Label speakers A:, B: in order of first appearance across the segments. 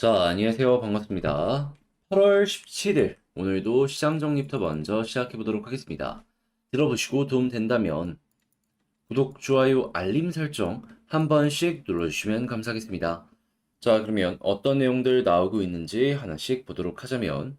A: 자, 안녕하세요. 반갑습니다. 8월 17일, 오늘도 시장 정리부터 먼저 시작해 보도록 하겠습니다. 들어보시고 도움 된다면 구독, 좋아요, 알림 설정 한 번씩 눌러주시면 감사하겠습니다. 자, 그러면 어떤 내용들 나오고 있는지 하나씩 보도록 하자면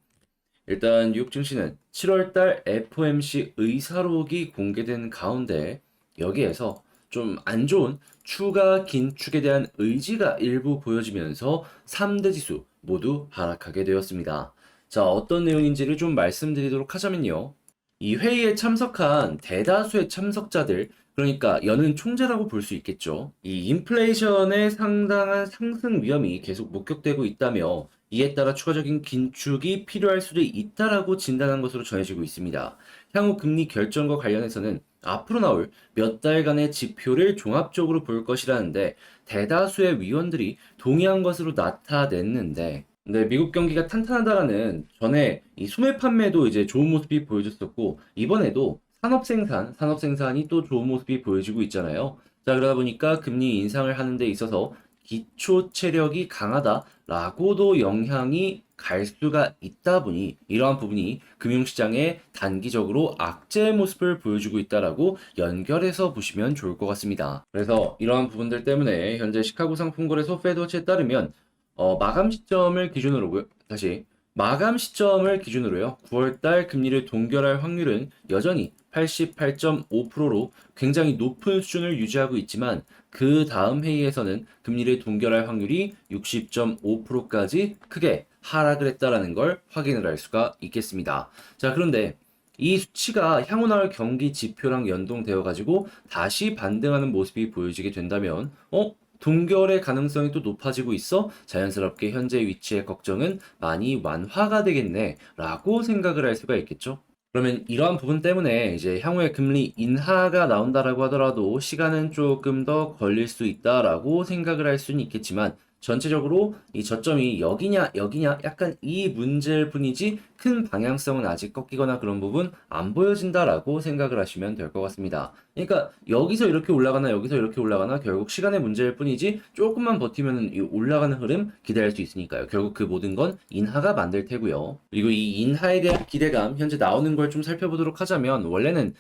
A: 일단 뉴욕 증시는 7월달 FOMC 의사록이 공개된 가운데 여기에서 좀 안 좋은 추가 긴축에 대한 의지가 일부 보여지면서 3대 지수 모두 하락하게 되었습니다. 자, 어떤 내용인지를 좀 말씀드리도록 하자면요. 이 회의에 참석한 대다수의 참석자들, 그러니까 여는 총재라고 볼 수 있겠죠. 이 인플레이션의 상당한 상승 위험이 계속 목격되고 있다며 이에 따라 추가적인 긴축이 필요할 수도 있다라고 진단한 것으로 전해지고 있습니다. 향후 금리 결정과 관련해서는 앞으로 나올 몇 달간의 지표를 종합적으로 볼 것이라는데 대다수의 위원들이 동의한 것으로 나타냈는데 네, 미국 경기가 탄탄하다라는 전에 이 소매 판매도 이제 좋은 모습이 보여줬었고 이번에도 산업 생산, 산업 생산이 또 좋은 모습이 보여지고 있잖아요. 자, 그러다 보니까 금리 인상을 하는 데 있어서 기초 체력이 강하다라고도 영향이 갈 수가 있다 보니 이러한 부분이 금융시장에 단기적으로 악재의 모습을 보여주고 있다라고 연결해서 보시면 좋을 것 같습니다. 그래서 이러한 부분들 때문에 현재 시카고 상품거래소 페드워치에 따르면 어, 마감 시점을 기준으로 다시 마감 시점을 기준으로요. 9월달 금리를 동결할 확률은 여전히 88.5%로 굉장히 높은 수준을 유지하고 있지만 그 다음 회의에서는 금리를 동결할 확률이 60.5%까지 크게 하락을 했다라는 걸 확인을 할 수가 있겠습니다. 자, 그런데 이 수치가 향후 나올 경기 지표랑 연동되어 가지고 다시 반등하는 모습이 보여지게 된다면 어? 동결의 가능성이 또 높아지고 있어 자연스럽게 현재 위치의 걱정은 많이 완화가 되겠네 라고 생각을 할 수가 있겠죠. 그러면 이러한 부분 때문에 이제 향후에 금리 인하가 나온다라고 하더라도 시간은 조금 더 걸릴 수 있다라고 생각을 할 수는 있겠지만 전체적으로 이 저점이 여기냐 여기냐 약간 이 문제일 뿐이지 큰 방향성은 아직 꺾이거나 그런 부분 안 보여진다라고 생각을 하시면 될 것 같습니다. 그러니까 여기서 이렇게 올라가나 여기서 이렇게 올라가나 결국 시간의 문제일 뿐이지 조금만 버티면 이 올라가는 흐름 기대할 수 있으니까요. 결국 그 모든 건 인하가 만들 테고요. 그리고 이 인하에 대한 기대감 현재 나오는 걸 좀 살펴보도록 하자면 원래는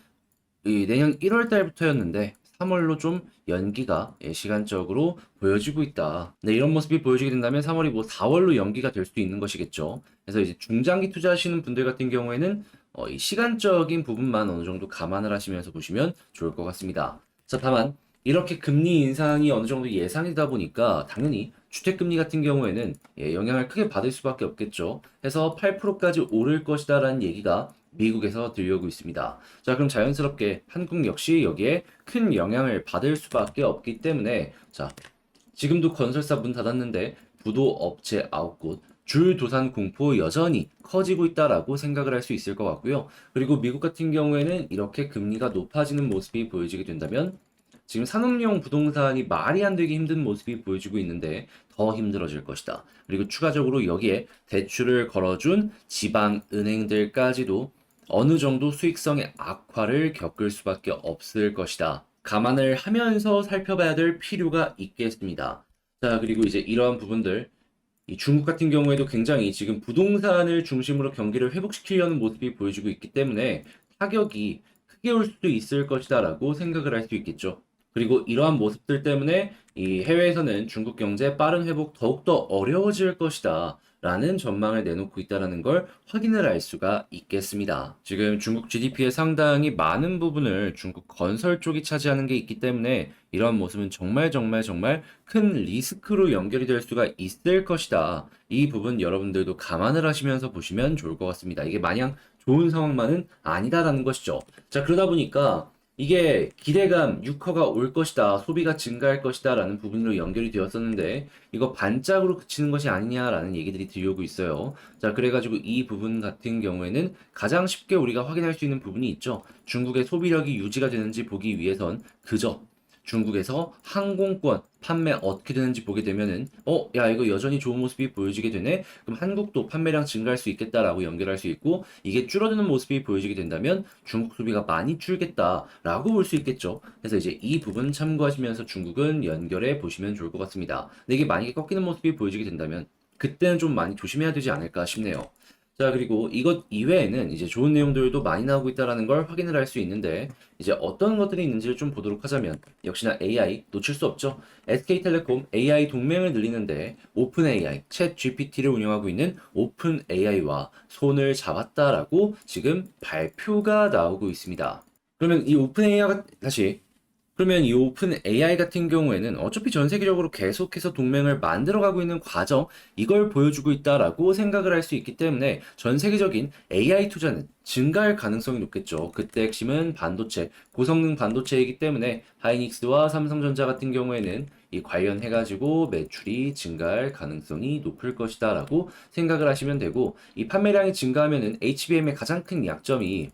A: 이 내년 1월 달부터였는데 3월로 좀 연기가 예, 시간적으로 보여지고 있다. 네, 이런 모습이 보여지게 된다면 3월이 뭐 4월로 연기가 될 수도 있는 것이겠죠. 그래서 이제 중장기 투자하시는 분들 같은 경우에는 어, 이 시간적인 부분만 어느 정도 감안을 하시면서 보시면 좋을 것 같습니다. 자, 다만 이렇게 금리 인상이 어느 정도 예상이다 보니까 당연히 주택금리 같은 경우에는 예, 영향을 크게 받을 수밖에 없겠죠. 해서 8%까지 오를 것이다라는 얘기가 미국에서 들려오고 있습니다. 자, 그럼 자연스럽게 한국 역시 여기에 큰 영향을 받을 수밖에 없기 때문에 자, 지금도 건설사 문 닫았는데 부도 업체 9곳 줄 도산 공포 여전히 커지고 있다라고 생각을 할 수 있을 것 같고요. 그리고 미국 같은 경우에는 이렇게 금리가 높아지는 모습이 보여지게 된다면 지금 산업용 부동산이 말이 안 되게 힘든 모습이 보여지고 있는데 더 힘들어질 것이다. 그리고 추가적으로 여기에 대출을 걸어준 지방 은행들까지도 어느 정도 수익성의 악화를 겪을 수밖에 없을 것이다. 감안을 하면서 살펴봐야 될 필요가 있겠습니다. 자, 그리고 이제 이러한 부분들, 이 중국 같은 경우에도 굉장히 지금 부동산을 중심으로 경기를 회복시키려는 모습이 보여지고 있기 때문에 타격이 크게 올 수도 있을 것이다라고 생각을 할 수 있겠죠. 그리고 이러한 모습들 때문에 이 해외에서는 중국 경제 빠른 회복 더욱더 어려워질 것이다. 라는 전망을 내놓고 있다는 걸 확인을 할 수가 있겠습니다. 지금 중국 GDP의 상당히 많은 부분을 중국 건설 쪽이 차지하는 게 있기 때문에 이러한 모습은 정말 정말 정말 큰 리스크로 연결이 될 수가 있을 것이다. 이 부분 여러분들도 감안을 하시면서 보시면 좋을 것 같습니다. 이게 마냥 좋은 상황만은 아니다라는 것이죠. 자, 그러다 보니까 이게 기대감, 유커가 올 것이다, 소비가 증가할 것이다 라는 부분으로 연결이 되었었는데 이거 반짝으로 그치는 것이 아니냐라는 얘기들이 들려오고 있어요. 자, 그래가지고 이 부분 같은 경우에는 가장 쉽게 우리가 확인할 수 있는 부분이 있죠. 중국의 소비력이 유지가 되는지 보기 위해선 그저 중국에서 항공권 판매 어떻게 되는지 보게 되면은 어, 야, 이거 여전히 좋은 모습이 보여지게 되네. 그럼 한국도 판매량 증가할 수 있겠다라고 연결할 수 있고 이게 줄어드는 모습이 보여지게 된다면 중국 소비가 많이 줄겠다라고 볼 수 있겠죠. 그래서 이제 이 부분 참고하시면서 중국은 연결해 보시면 좋을 것 같습니다. 근데 이게 만약에 꺾이는 모습이 보여지게 된다면 그때는 좀 많이 조심해야 되지 않을까 싶네요. 자, 그리고 이것 이외에는 이제 좋은 내용들도 많이 나오고 있다는 걸 확인을 할 수 있는데, 이제 어떤 것들이 있는지를 좀 보도록 하자면, 역시나 AI 놓칠 수 없죠. SK텔레콤 AI 동맹을 늘리는데, 오픈AI, 챗 GPT를 운영하고 있는 오픈AI와 손을 잡았다라고 지금 발표가 나오고 있습니다. 그러면 이 오픈AI가 다시 그러면 이 오픈 AI 같은 경우에는 어차피 전 세계적으로 계속해서 동맹을 만들어가고 있는 과정, 이걸 보여주고 있다라고 생각을 할 수 있기 때문에 전 세계적인 AI 투자는 증가할 가능성이 높겠죠. 그때 핵심은 반도체, 고성능 반도체이기 때문에 하이닉스와 삼성전자 같은 경우에는 이 관련해가지고 매출이 증가할 가능성이 높을 것이다라고 생각을 하시면 되고, 이 판매량이 증가하면은 HBM의 가장 큰 약점이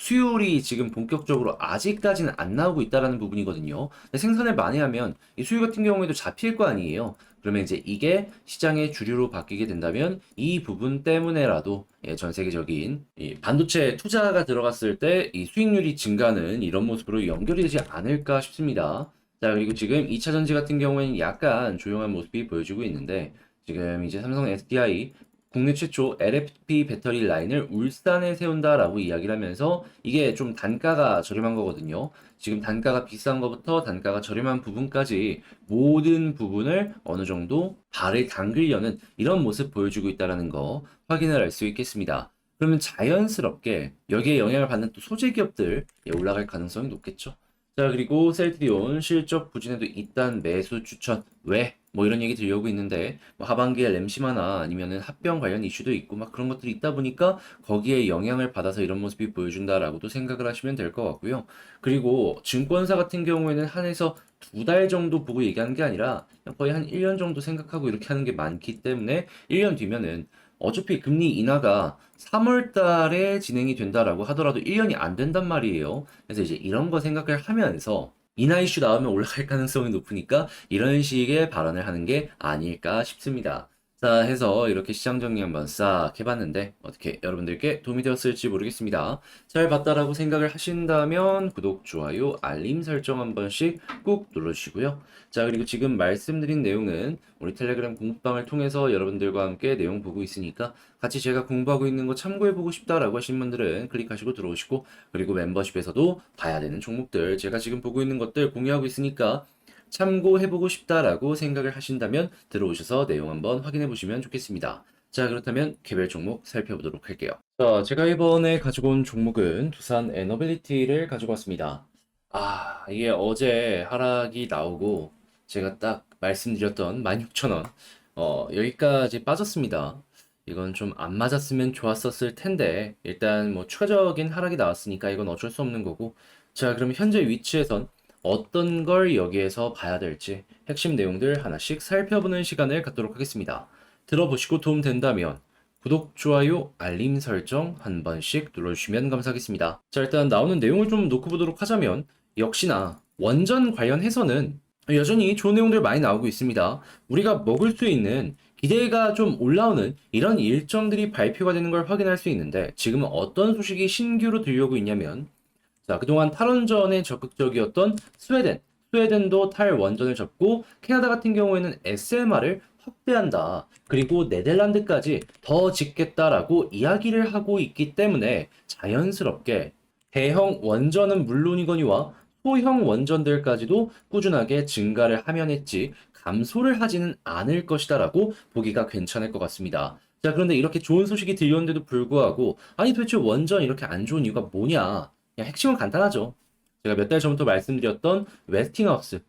A: 수율이 지금 본격적으로 아직까지는 안 나오고 있다라는 부분이거든요. 생산을 많이 하면 이 수율 같은 경우에도 잡힐 거 아니에요. 그러면 이제 이게 시장의 주류로 바뀌게 된다면 이 부분 때문에라도 예, 전 세계적인 이 반도체 투자가 들어갔을 때 이 수익률이 증가는 이런 모습으로 연결이 되지 않을까 싶습니다. 자, 그리고 지금 2차 전지 같은 경우에는 약간 조용한 모습이 보여지고 있는데 지금 이제 삼성 SDI 국내 최초 LFP 배터리 라인을 울산에 세운다라고 이야기를 하면서 이게 좀 단가가 저렴한 거거든요. 지금 단가가 비싼 것부터 단가가 저렴한 부분까지 모든 부분을 어느 정도 발을 담그려는 이런 모습 보여주고 있다는 거 확인을 할 수 있겠습니다. 그러면 자연스럽게 여기에 영향을 받는 또 소재 기업들 예, 올라갈 가능성이 높겠죠. 자, 그리고 셀트리온 실적 부진에도 일단 매수 추천. 왜? 뭐 이런 얘기 들려오고 있는데 뭐 하반기에 램시마나 아니면은 합병 관련 이슈도 있고 막 그런 것들이 있다 보니까 거기에 영향을 받아서 이런 모습이 보여준다라고도 생각을 하시면 될 것 같고요. 그리고 증권사 같은 경우에는 한에서 두 달 정도 보고 얘기하는 게 아니라 거의 한 1년 정도 생각하고 이렇게 하는 게 많기 때문에 1년 뒤면은 어차피 금리 인하가 3월 달에 진행이 된다라고 하더라도 1년이 안 된단 말이에요. 그래서 이제 이런 거 생각을 하면서 인하 이슈 나오면 올라갈 가능성이 높으니까 이런 식의 발언을 하는 게 아닐까 싶습니다. 자, 해서 이렇게 시장 정리 한번 싹 해봤는데 어떻게 여러분들께 도움이 되었을지 모르겠습니다. 잘 봤다라고 생각을 하신다면 구독, 좋아요, 알림 설정 한 번씩 꾹 눌러주시고요. 자, 그리고 지금 말씀드린 내용은 우리 텔레그램 공부방을 통해서 여러분들과 함께 내용 보고 있으니까 같이 제가 공부하고 있는 거 참고해보고 싶다라고 하신 분들은 클릭하시고 들어오시고 그리고 멤버십에서도 봐야 되는 종목들 제가 지금 보고 있는 것들 공유하고 있으니까 참고해보고 싶다라고 생각을 하신다면 들어오셔서 내용 한번 확인해 보시면 좋겠습니다. 자, 그렇다면 개별 종목 살펴보도록 할게요. 자, 제가 이번에 가지고 온 종목은 두산 에너빌리티를 가지고 왔습니다. 아, 이게 어제 하락이 나오고 제가 딱 말씀드렸던 16,000원, 어, 여기까지 빠졌습니다. 이건 좀 안 맞았으면 좋았었을 텐데, 일단 뭐 추가적인 하락이 나왔으니까 이건 어쩔 수 없는 거고. 자, 그럼 현재 위치에선 어떤 걸 여기에서 봐야 될지 핵심 내용들 하나씩 살펴보는 시간을 갖도록 하겠습니다. 들어보시고 도움 된다면 구독, 좋아요, 알림 설정 한 번씩 눌러주시면 감사하겠습니다. 자, 일단 나오는 내용을 좀 놓고 보도록 하자면 역시나 원전 관련해서는 여전히 좋은 내용들 많이 나오고 있습니다. 우리가 먹을 수 있는 기대가 좀 올라오는 이런 일정들이 발표가 되는 걸 확인할 수 있는데 지금은 어떤 소식이 신규로 들려오고 있냐면 자, 그동안 탈원전에 적극적이었던 스웨덴, 스웨덴도 탈원전을 접고 캐나다 같은 경우에는 SMR을 확대한다. 그리고 네덜란드까지 더 짓겠다라고 이야기를 하고 있기 때문에 자연스럽게 대형 원전은 물론이거니와 소형 원전들까지도 꾸준하게 증가를 하면 했지 감소를 하지는 않을 것이다라고 보기가 괜찮을 것 같습니다. 자, 그런데 이렇게 좋은 소식이 들려오는데도 불구하고 아니 도대체 원전 이렇게 안 좋은 이유가 뭐냐? 핵심은 간단하죠. 제가 몇 달 전부터 말씀드렸던 웨스팅하우스.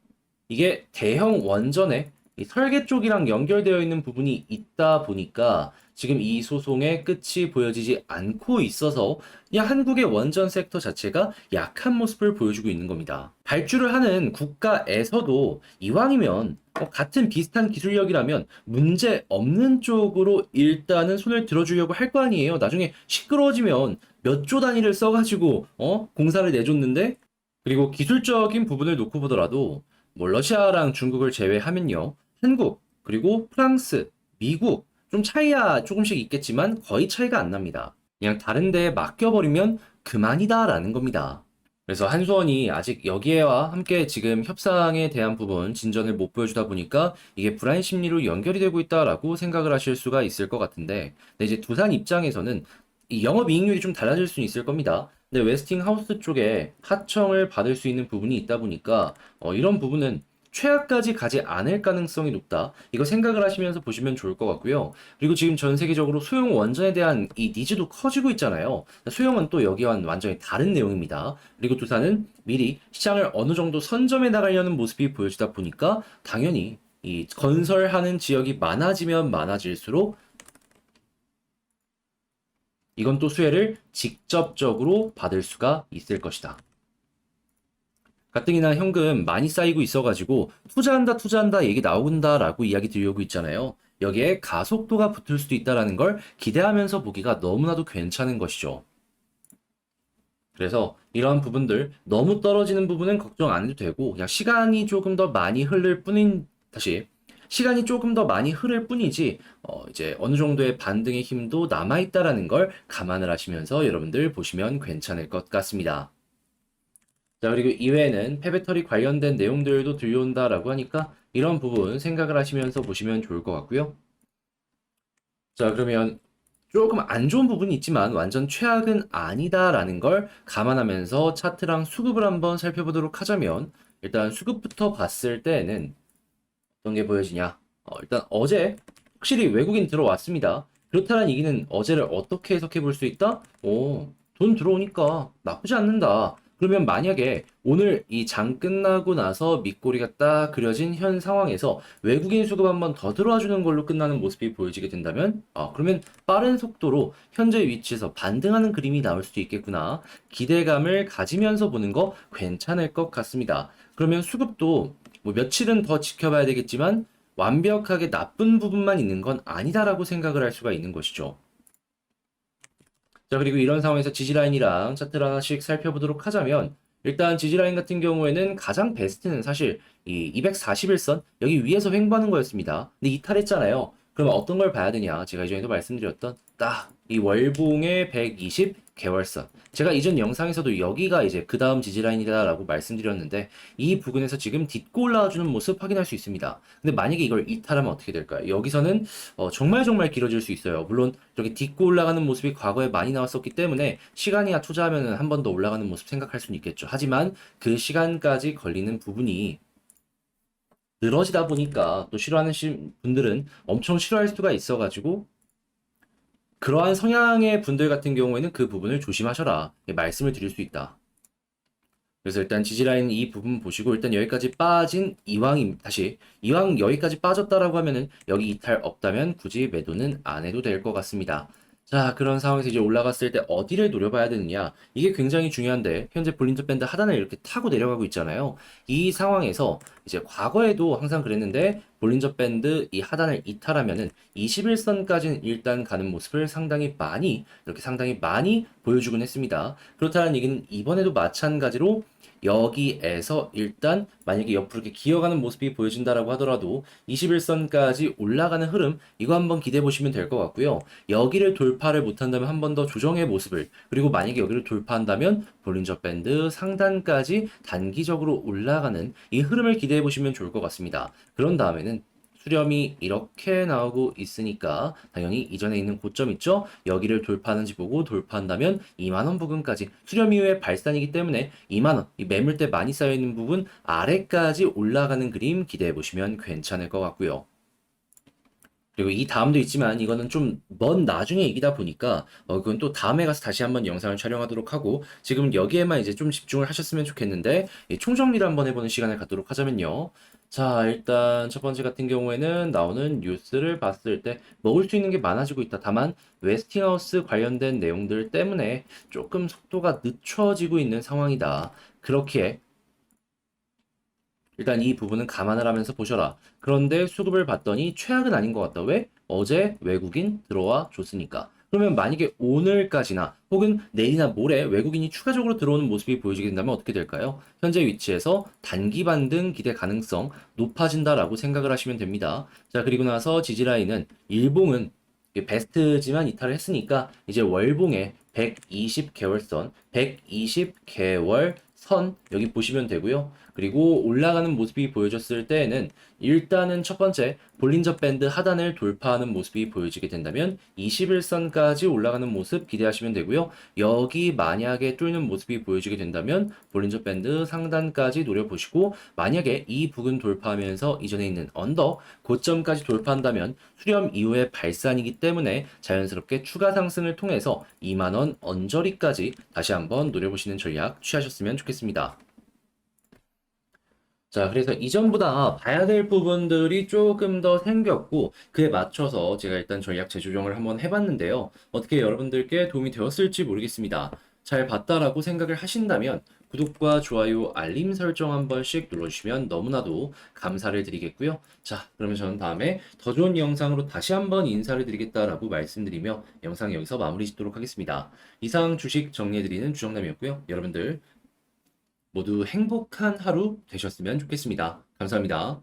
A: 이게 대형 원전의 이 설계 쪽이랑 연결되어 있는 부분이 있다 보니까 지금 이 소송의 끝이 보여지지 않고 있어서 그냥 한국의 원전 섹터 자체가 약한 모습을 보여주고 있는 겁니다. 발주를 하는 국가에서도 이왕이면 어, 같은 비슷한 기술력이라면 문제 없는 쪽으로 일단은 손을 들어주려고 할 거 아니에요. 나중에 시끄러워지면 몇 조 단위를 써가지고 어 공사를 내줬는데 그리고 기술적인 부분을 놓고 보더라도 뭐 러시아랑 중국을 제외하면요 한국 그리고 프랑스 미국 좀 차이야 조금씩 있겠지만 거의 차이가 안 납니다. 그냥 다른 데에 맡겨버리면 그만이다라는 겁니다. 그래서 한수원이 아직 여기에와 함께 지금 협상에 대한 부분 진전을 못 보여주다 보니까 이게 불안 심리로 연결이 되고 있다라고 생각을 하실 수가 있을 것 같은데 근데 이제 두산 입장에서는 이 영업이익률이 좀 달라질 수는 있을 겁니다. 근데 웨스팅 하우스 쪽에 하청을 받을 수 있는 부분이 있다 보니까 어, 이런 부분은 최하까지 가지 않을 가능성이 높다. 이거 생각을 하시면서 보시면 좋을 것 같고요. 그리고 지금 전 세계적으로 소형 원전에 대한 이 니즈도 커지고 있잖아요. 소형은 또 여기와는 완전히 다른 내용입니다. 그리고 두산은 미리 시장을 어느 정도 선점해 나가려는 모습이 보여지다 보니까 당연히 이 건설하는 지역이 많아지면 많아질수록 이건 또 수혜를 직접적으로 받을 수가 있을 것이다. 가뜩이나 현금 많이 쌓이고 있어가지고 투자한다 투자한다 얘기 나온다라고 이야기 들려오고 있잖아요. 여기에 가속도가 붙을 수도 있다라는 걸 기대하면서 보기가 너무나도 괜찮은 것이죠. 그래서 이러한 부분들 너무 떨어지는 부분은 걱정 안 해도 되고 그냥 시간이 조금 더 많이 흐를 뿐인 다시 시간이 조금 더 많이 흐를 뿐이지 어 이제 어느 정도의 반등의 힘도 남아 있다라는 걸 감안을 하시면서 여러분들 보시면 괜찮을 것 같습니다. 자, 그리고 이외에는 폐배터리 관련된 내용들도 들려온다라고 하니까 이런 부분 생각을 하시면서 보시면 좋을 것 같고요. 자, 그러면 조금 안 좋은 부분이 있지만 완전 최악은 아니다라는 걸 감안하면서 차트랑 수급을 한번 살펴보도록 하자면 일단 수급부터 봤을 때는 어떤 게 보여지냐? 어, 일단 어제 확실히 외국인 들어왔습니다. 그렇다는 얘기는 어제를 어떻게 해석해 볼 수 있다? 오, 돈 들어오니까 나쁘지 않는다. 그러면 만약에 오늘 이 장 끝나고 나서 밑꼬리가 딱 그려진 현 상황에서 외국인 수급 한번 더 들어와 주는 걸로 끝나는 모습이 보여지게 된다면, 아, 그러면 빠른 속도로 현재 위치에서 반등하는 그림이 나올 수도 있겠구나. 기대감을 가지면서 보는 거 괜찮을 것 같습니다. 그러면 수급도 뭐 며칠은 더 지켜봐야 되겠지만 완벽하게 나쁜 부분만 있는 건 아니다라고 생각을 할 수가 있는 것이죠. 자, 그리고 이런 상황에서 지지라인이랑 차트를 하나씩 살펴보도록 하자면, 일단 지지라인 같은 경우에는 가장 베스트는 사실 이 241선, 여기 위에서 횡보하는 거였습니다. 근데 이탈했잖아요. 그러면 어떤 걸 봐야 되냐? 제가 이전에도 말씀드렸던 딱 이 월봉의 120 개월선. 제가 이전 영상에서도 여기가 이제 그 다음 지지라인이다라고 말씀드렸는데 이 부근에서 지금 딛고 올라와주는 모습 확인할 수 있습니다. 근데 만약에 이걸 이탈하면 어떻게 될까요? 여기서는 어, 정말 정말 길어질 수 있어요. 물론 이렇게 딛고 올라가는 모습이 과거에 많이 나왔었기 때문에 시간이야 투자하면 한 번 더 올라가는 모습 생각할 수는 있겠죠. 하지만 그 시간까지 걸리는 부분이 늘어지다 보니까 또 싫어하는 시- 분들은 엄청 싫어할 수가 있어가지고 그러한 성향의 분들 같은 경우에는 그 부분을 조심하셔라 예, 말씀을 드릴 수 있다. 그래서 일단 지지라인 이 부분 보시고 일단 여기까지 빠진 이왕임 다시 이왕 여기까지 빠졌다라고 하면은 여기 이탈 없다면 굳이 매도는 안 해도 될 것 같습니다. 자, 그런 상황에서 이제 올라갔을 때 어디를 노려봐야 되느냐? 이게 굉장히 중요한데, 현재 볼린저 밴드 하단을 이렇게 타고 내려가고 있잖아요. 이 상황에서 이제 과거에도 항상 그랬는데, 볼린저 밴드 이 하단을 이탈하면은 21선까지는 일단 가는 모습을 상당히 많이, 이렇게 상당히 많이 보여주곤 했습니다. 그렇다는 얘기는 이번에도 마찬가지로 여기에서 일단 만약에 옆으로 이렇게 기어가는 모습이 보여진다라고 하더라도 21선까지 올라가는 흐름 이거 한번 기대해 보시면 될 것 같고요. 여기를 돌파를 못한다면 한 번 더 조정의 모습을 그리고 만약에 여기를 돌파한다면 볼린저 밴드 상단까지 단기적으로 올라가는 이 흐름을 기대해 보시면 좋을 것 같습니다. 그런 다음에는 수렴이 이렇게 나오고 있으니까 당연히 이전에 있는 고점 있죠? 여기를 돌파하는지 보고 돌파한다면 2만원 부근까지 수렴 이후에 발산이기 때문에 2만원, 이 매물대 많이 쌓여있는 부분 아래까지 올라가는 그림 기대해 보시면 괜찮을 것 같고요. 그리고 이 다음도 있지만 이거는 좀 먼 나중에 얘기다 보니까 어 그건 또 다음에 가서 다시 한번 영상을 촬영하도록 하고 지금 여기에만 이제 좀 집중을 하셨으면 좋겠는데 이 총정리를 한번 해보는 시간을 갖도록 하자면요. 자, 일단 첫 번째 같은 경우에는 나오는 뉴스를 봤을 때 먹을 수 있는 게 많아지고 있다. 다만 웨스팅하우스 관련된 내용들 때문에 조금 속도가 늦춰지고 있는 상황이다. 그렇기에 일단 이 부분은 감안을 하면서 보셔라. 그런데 수급을 봤더니 최악은 아닌 것 같다. 왜? 어제 외국인 들어와 줬으니까. 그러면 만약에 오늘까지나 혹은 내일이나 모레 외국인이 추가적으로 들어오는 모습이 보여지게 된다면 어떻게 될까요? 현재 위치에서 단기 반등 기대 가능성 높아진다라고 생각을 하시면 됩니다. 자, 그리고 나서 지지라인은 일봉은 베스트지만 이탈을 했으니까 이제 월봉에 120개월선, 120개월 선 여기 보시면 되고요. 그리고 올라가는 모습이 보여졌을 때에는 일단은 첫 번째 볼린저 밴드 하단을 돌파하는 모습이 보여지게 된다면 21선까지 올라가는 모습 기대하시면 되고요. 여기 만약에 뚫는 모습이 보여지게 된다면 볼린저 밴드 상단까지 노려보시고 만약에 이 부근 돌파하면서 이전에 있는 언더 고점까지 돌파한다면 수렴 이후의 발산이기 때문에 자연스럽게 추가 상승을 통해서 2만원 언저리까지 다시 한번 노려보시는 전략 취하셨으면 좋겠습니다. 자, 그래서 이전보다 봐야 될 부분들이 조금 더 생겼고, 그에 맞춰서 제가 일단 전략 재조정을 한번 해봤는데요. 어떻게 여러분들께 도움이 되었을지 모르겠습니다. 잘 봤다라고 생각을 하신다면, 구독과 좋아요, 알림 설정 한 번씩 눌러주시면 너무나도 감사를 드리겠고요. 자, 그러면 저는 다음에 더 좋은 영상으로 다시 한번 인사를 드리겠다라고 말씀드리며 영상 여기서 마무리 짓도록 하겠습니다. 이상 주식 정리해드리는 주정남이었고요. 여러분들 모두 행복한 하루 되셨으면 좋겠습니다. 감사합니다.